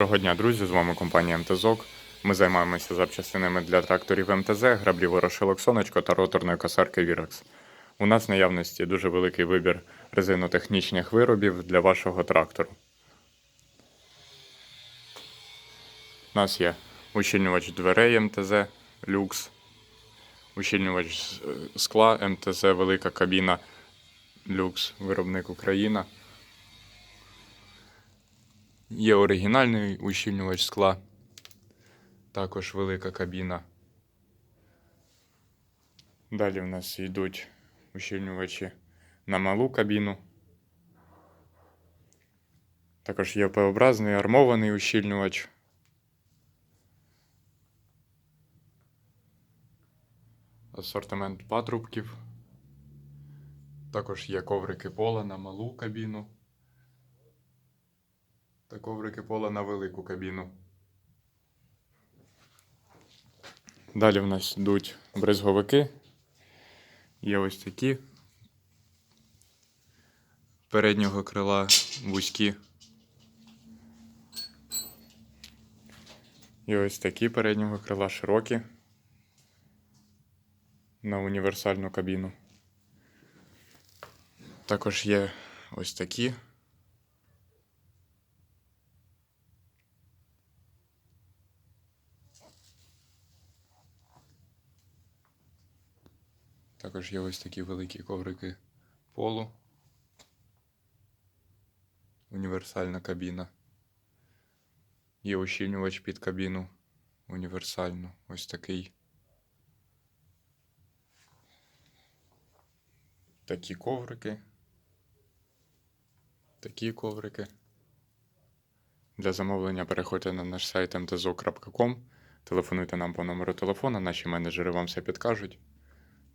Доброго дня, друзі! З вами компанія МТЗОК. Ми займаємося запчастинами для тракторів МТЗ, граблів ворошилок сонечко та роторної косарки Вірекс. У нас в наявності дуже великий вибір резинотехнічних виробів для вашого трактору. У нас є ущільнювач дверей МТЗ Люкс, ущільнювач скла МТЗ Велика кабіна Люкс, виробник Україна. Є оригінальний ущільнювач скла, також велика кабіна. Далі в нас йдуть ущільнювачі на малу кабіну. Також є П-образний армований ущільнювач. Асортимент патрубків. Також є коврики пола на малу кабіну та коврики пола на велику кабіну. Далі в нас йдуть бризговики. Є ось такі. Переднього крила вузькі. І ось такі переднього крила широкі. На універсальну кабіну. Також є ось такі. Також є ось такі великі коврики полу. Універсальна кабіна. Є ущільнювач під кабіну. Універсальну. Ось такий. Такі коврики. Такі коврики. Для замовлення переходьте на наш сайт mtzo.com. Телефонуйте нам по номеру телефона, наші менеджери вам все підкажуть.